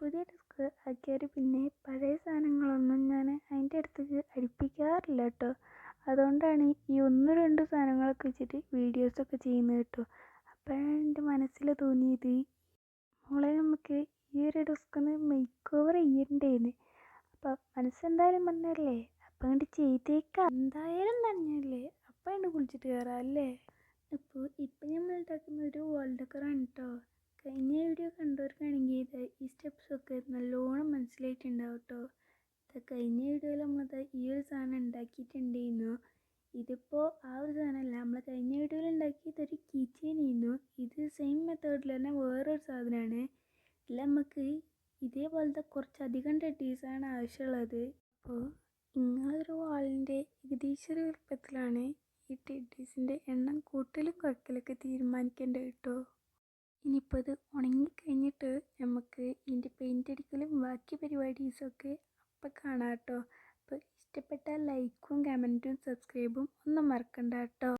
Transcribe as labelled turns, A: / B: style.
A: പുതിയ ഡെസ്ക് ആക്കിയാൽ പിന്നെ പഴയ സാധനങ്ങളൊന്നും ഞാൻ അതിന്റെ അടുത്തേക്ക് അടുപ്പിക്കാറില്ല കേട്ടോ അതുകൊണ്ടാണ് ഈ ഒന്ന് രണ്ട് സാധനങ്ങളൊക്കെ വെച്ചിട്ട് വീഡിയോസൊക്കെ ചെയ്യുന്നത് കേട്ടോ അപ്പോഴാണ് എന്റെ മനസ്സിൽ തോന്നിയത് മോളെ നമുക്ക് ഈ ഒരു ഡെസ്ക് ഒന്ന് മേക്ക് ഓവർ ചെയ്യണ്ടേന്ന്. അപ്പം മനസ്സെന്തായാലും പറഞ്ഞല്ലേ അപ്പം അങ്ങോട്ട് ചെയ്തേക്കാം. എന്തായാലും പറഞ്ഞല്ലേ അപ്പം അങ്ങോട്ട് കുളിച്ചിട്ട് കയറാം അല്ലേ അപ്പോൾ ഇപ്പം നമ്മൾ ഉണ്ടാക്കുന്ന ഒരു വേൾഡ് ഡെക്കറാണ് കേട്ടോ കഴിഞ്ഞ വീഡിയോ കണ്ടവർക്കാണെങ്കിൽ ഇത് ഈ സ്റ്റെപ്സൊക്കെ നല്ലോണം മനസ്സിലായിട്ടുണ്ടാവും കേട്ടോ കഴിഞ്ഞ വീഡിയോയിൽ നമ്മളത് ഈ ഒരു സാധനം ഉണ്ടാക്കിയിട്ടുണ്ടായിരുന്നു. ഇതിപ്പോൾ ആ ഒരു സാധനമല്ല നമ്മൾ കഴിഞ്ഞ വീഡിയോയിൽ ഉണ്ടാക്കിയത് ഒരു കീച്ചേനായിരുന്നു ഇത് സെയിം മെത്തേഡിൽ തന്നെ വേറൊരു സാധനമാണ് ഇതിൽ നമുക്ക് ഇതേപോലത്തെ കുറച്ചധികം ടെഡീസാണ് ആവശ്യമുള്ളത്. അപ്പോൾ ഇങ്ങനൊരു വാളിന്റെ ഏകദേശം ഒരു വലുപ്പത്തിലാണ് ഈ ടെഡീസിന്റെ എണ്ണം കൂട്ടലും കുറയ്ക്കലൊക്കെ തീരുമാനിക്കേണ്ടത് കേട്ടോ. ഇനിയിപ്പോൾ ഇത് ഉണങ്ങിക്കഴിഞ്ഞിട്ട് നമുക്ക് ഇതിന്റെ പെയിന്റ് അടിക്കലും ബാക്കി പരിപാടീസൊക്കെ അപ്പം കാണാം കേട്ടോ അപ്പോൾ ഇഷ്ടപ്പെട്ടാൽ ലൈക്കും കമന്റും സബ്സ്ക്രൈബും ഒന്നും മറക്കണ്ട കേട്ടോ.